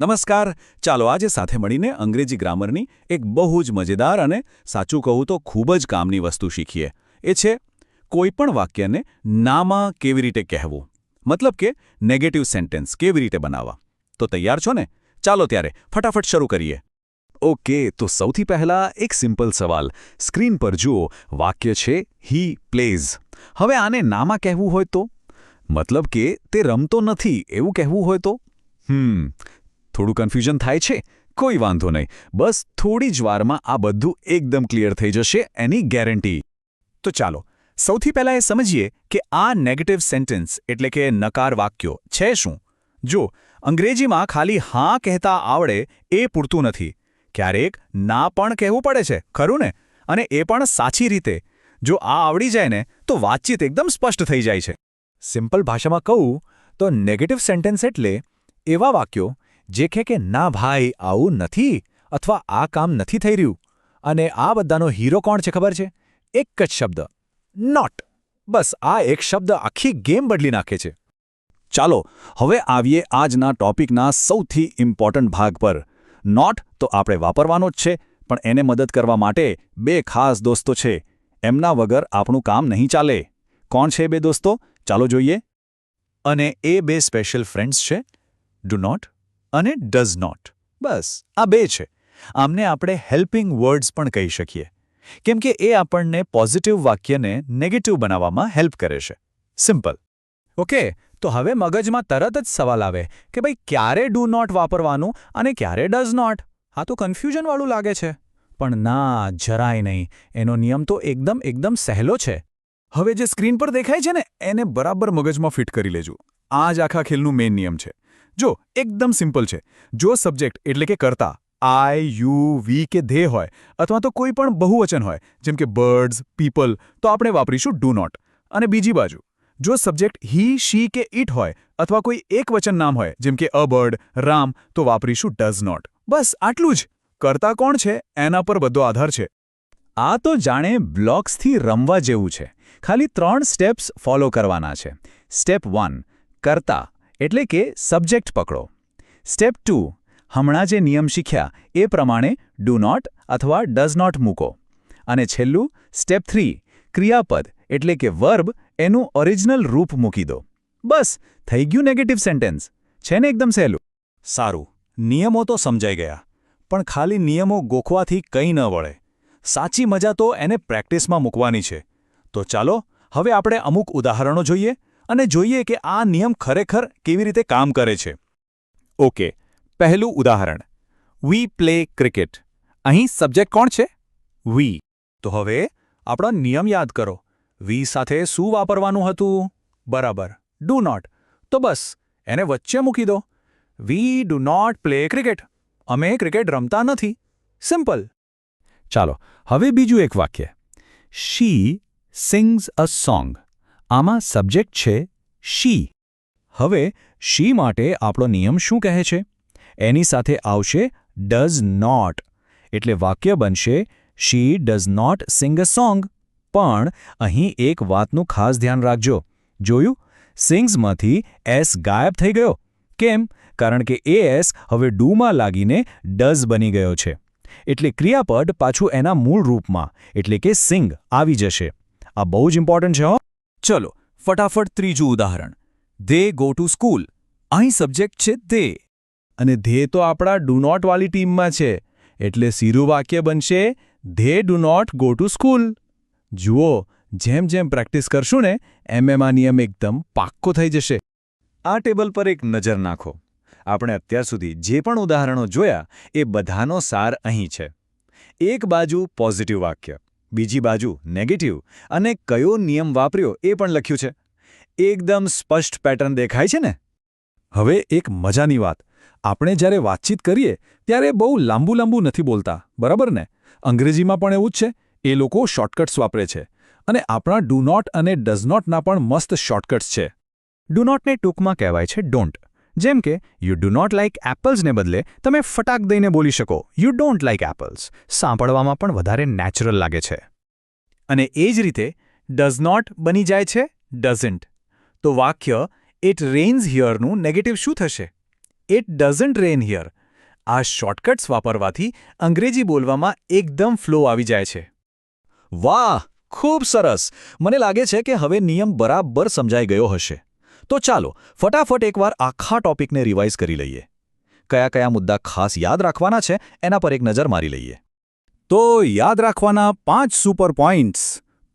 નમસ્કાર. ચાલો આજે સાથે મળીને અંગ્રેજી ગ્રામરની એક બહુ જ મજેદાર અને સાચું કહું તો ખૂબ જ કામની વસ્તુ શીખીએ. એ છે, કોઈપણ વાક્યને નામાં કેવી રીતે કહેવું? મતલબ કે નેગેટિવ સેન્ટેન્સ કેવી રીતે બનાવવા? તો તૈયાર છો ને? ચાલો ત્યારે ફટાફટ શરૂ કરીએ. ઓકે, તો સૌથી પહેલા એક સિમ્પલ સવાલ. સ્ક્રીન પર જુઓ, વાક્ય છે હી પ્લેઝ હવે આને નામાં કહેવું હોય તો? મતલબ કે તે રમતો નથી, એવું કહેવું હોય તો? હમ થોડું કન્ફ્યુઝન થાય છે? કોઈ વાંધો નહીં. બસ થોડી જ વારમાં આ બધું એકદમ ક્લિયર થઈ જશે એની ગેરંટી તો ચાલો, સૌથી પહેલાં એ સમજીએ કે આ નેગેટિવ સેન્ટેન્સ એટલે કે નકાર વાક્યો છે શું? જો, અંગ્રેજીમાં ખાલી હા કહેતા આવડે એ પૂરતું નથી. ક્યારેક ના પણ કહેવું પડે છે, ખરું ને? અને એ પણ સાચી રીતે. જો આ આવડી જાય ને, તો વાતચીત એકદમ સ્પષ્ટ થઈ જાય છે. સિમ્પલ ભાષામાં કહું તો નેગેટિવ સેન્ટેન્સ એટલે એવા વાક્યો જે કહે કે, ના ભાઈ, આવું નથી અથવા આ કામ નથી થઈ રહ્યું. અને આ બધાનો હીરો કોણ છે ખબર છે? એક જ શબ્દ, નોટ. બસ, આ એક શબ્દ આખી ગેમ બદલી નાખે છે. ચાલો, હવે આવીએ આજના ટોપિકના સૌથી ઇમ્પોર્ટન્ટ ભાગ પર. નોટ તો આપણે વાપરવાનો જ છે, પણ એને મદદ કરવા માટે બે ખાસ દોસ્તો છે. એમના વગર આપણું કામ નહીં ચાલે. કોણ છે બે દોસ્તો? ચાલો જોઈએ. અને એ બે સ્પેશિયલ ફ્રેન્ડ્સ છે. ડુ નોટ અને ડઝ નોટ બસ, આ બે છે. આમને આપણે હેલ્પિંગ વર્ડ્સ પણ કહી શકીએ. કેમ કે એ આપણને પોઝિટિવ વાક્યને નેગેટિવ બનાવવામાં હેલ્પ કરે છે. સિમ્પલ ઓકે તો હવે મગજમાં તરત જ સવાલ આવે કે ભાઈ, ક્યારે ડુ નોટ વાપરવાનું અને ક્યારે ડઝ નોટ આ તો કન્ફ્યુઝનવાળું લાગે છે. પણ ના, જરાય નહીં. એનો નિયમ તો એકદમ એકદમ સહેલો છે. હવે જે સ્ક્રીન પર દેખાય છે ને, એને બરાબર મગજમાં ફિટ કરી લેજો. આ જ આખા ખેલનું મેઇન નિયમ છે. જો એકદમ સિમ્પલ છે. જો સબ્જેક્ટ એટલે કે કરતા, આઈ, યુ, વી કે ધે હોય, અથવા તો કોઈ પણ બહુવચન હોય, જેમ કે બર્ડ્સ, પીપલ, તો આપણે વાપરીશું ડુ નોટ. અને બીજી બાજુ, જો સબ્જેક્ટ હી, શી કે ઇટ હોય, અથવા કોઈ એક વચન નામ હોય, જેમ કે અ બર્ડ, રામ, તો વાપરીશું ડઝ નોટ. બસ આટલું જ. કરતા કોણ છે? એના પર બધો આધાર છે. આ તો જાણે બ્લોક્સથી રમવા જેવું છે. ખાલી ત્રણ સ્ટેપ્સ ફોલો કરવાના છે. સ્ટેપ વન, કરતા. એટલે કે સબ્જેક્ટ પકડો. સ્ટેપ ટુ હમણાં જે નિયમ શીખ્યા, એ પ્રમાણે ડુ નોટ અથવા ડઝ નોટ મૂકો. અને છેલ્લું સ્ટેપ થ્રી ક્રિયાપદ, એટલે કે વર્બ એનું ઓરિજિનલ રૂપ મૂકી દો. બસ, થઈ ગયું નેગેટિવ સેન્ટેન્સ છે ને એકદમ સહેલું? સારું, નિયમો તો સમજાઈ ગયા, પણ ખાલી નિયમો ગોખવાથી કંઈ ન વળે. સાચી મજા તો એને પ્રેક્ટિસમાં મૂકવાની છે. તો ચાલો, હવે આપણે અમુક ઉદાહરણો જોઈએ. અને જોઈએ કે આ નિયમ ખરેખર કેવી રીતે કામ કરે છે. ઓકે, પહેલું ઉદાહરણ. વી પ્લે ક્રિકેટ અહીં સબ્જેક્ટ કોણ છે? વી તો હવે આપણો નિયમ યાદ કરો. વી સાથે શું વાપરવાનું હતું? બરાબર. ડુ નોટ તો બસ, એને વચ્ચે મૂકી દો. We do not play cricket અમે ક્રિકેટ રમતા નથી. સિમ્પલ ચાલો, હવે બીજું એક વાક્ય. શી સિંગ્સ અ સોંગ આમાં સબ્જેક્ટ છે શી. હવે શી માટે આપણો નિયમ શું કહે છે? એની સાથે આવશે ડઝ નોટ એટલે વાક્ય બનશે she does not sing a song પણ અહીં એક વાતનું ખાસ ધ્યાન રાખજો. જોયું? સિંગ્સમાંથી એસ ગાયબ થઈ ગયો. કેમ? કારણ કે એ એસ હવે ડૂમાં લાગીને ડઝ બની ગયો છે. એટલે ક્રિયાપદ પાછું એના મૂળ રૂપમાં, એટલે કે સિંગ આવી જશે. આ બહુ જ ઇમ્પોર્ટન્ટ છે હો. ચલો, ફટાફટ ત્રીજું ઉદાહરણ. They go to school. અહીં સબ્જેક્ટ છે ધે. અને ધે તો આપણા ડુ નોટવાળી ટીમમાં છે. એટલે સીરું વાક્ય બનશે, they do not go to school. જુઓ, જેમ જેમ પ્રેક્ટિસ કરશું ને, એમ એમ આ નિયમ એકદમ પાક્કો થઈ જશે. આ ટેબલ પર એક નજર નાખો. આપણે અત્યાર સુધી જે પણ ઉદાહરણો જોયા, એ બધાનો સાર અહીં છે. એક બાજુ પોઝિટિવ વાક્ય. બીજી બાજુ નેગેટિવ અને કયો નિયમ વાપર્યો એ પણ લખ્યું છે. એકદમ સ્પષ્ટ પેટર્ન દેખાય છે ને? હવે એક મજાની વાત. આપણે જ્યારે વાતચીત કરીએ, ત્યારે બહુ લાંબુ લાંબુ નથી બોલતા, બરાબર ને? અંગ્રેજીમાં પણ એવું જ છે, એ લોકો શોર્ટકટ્સ વાપરે છે. અને આપણા ડુ નોટ અને ડઝ નોટના પણ મસ્ત શોર્ટકટ્સ છે. ડુ નોટને ટૂંકમાં કહેવાય છે ડોન્ટ જેમ કે યુ ડુ નોટ લાઇક એપલ્સને બદલે, તમે ફટાક દઈને બોલી શકો. યુ ડોન્ટ લાઇક એપલ્સ સાંભળવામાં પણ વધારે નેચરલ લાગે છે. અને એ જ રીતે ડઝ નોટ બની જાય છે ડઝન્ટ તો વાક્ય ઇટ રેન્સ હિયરનું નેગેટિવ શું થશે? ઇટ ડઝન્ટ રેન હિયર આ શોર્ટકટ્સ વાપરવાથી અંગ્રેજી બોલવામાં એકદમ ફ્લો આવી જાય છે. વાહ! ખૂબ સરસ! મને લાગે છે કે હવે નિયમ બરાબર સમજાઈ ગયો હશે. તો ચાલો, ફટાફટ એકવાર આખા ટોપિકને રિવાઇઝ કરી લઈએ. કયા કયા મુદ્દા ખાસ યાદ રાખવાના છે, એના પર એક નજર મારી લઈએ. તો યાદ રાખવાના પાંચ સુપર પોઈન્ટ્સ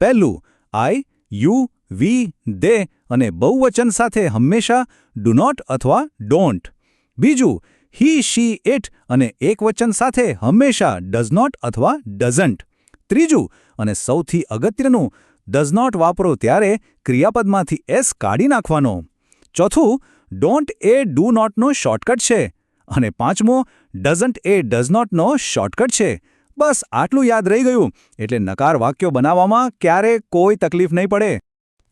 પહેલું આઈ યુ વી દે અને બહુવચન સાથે હંમેશા ડુ નોટ અથવા ડોન્ટ બીજું હી શી ઇટ અને એકવચન સાથે હંમેશા ડઝ નોટ અથવા ડઝન્ટ ત્રીજું અને સૌથી અગત્યનું ડઝ નોટ વાપરો ત્યારે ક્રિયાપદમાંથી એસ કાઢી નાખવાનો. ચોથું ડોન્ટ એ ડુ નોટનો શોર્ટકટ છે. અને પાંચમો ડઝન્ટ એ ડઝ નોટનો શોર્ટકટ છે. બસ આટલું યાદ રહી ગયું. એટલે નકાર વાક્યો બનાવવામાં ક્યારે કોઈ તકલીફ નહીં પડે.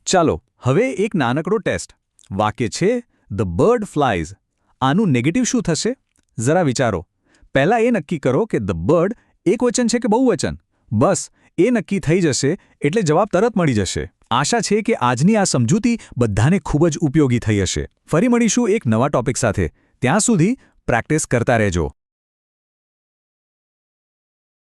ચાલો, હવે એક નાનકડો ટેસ્ટ વાક્ય છે ધ બર્ડ ફ્લાઇઝ આનું નેગેટિવ શું થશે? જરા વિચારો. પહેલાં એ નક્કી કરો કે ધ બર્ડ એકવચન છે કે બહુવચન? બસ એ નક્કી થઈ જશે એટલે જવાબ તરત મળી જશે. આશા છે કે આજની આ સમજૂતી બધાને ખૂબ જ ઉપયોગી થઈ હશે. ફરી મળીશું એક નવા ટોપિક સાથે. ત્યાં સુધી પ્રેક્ટિસ કરતા રહેજો.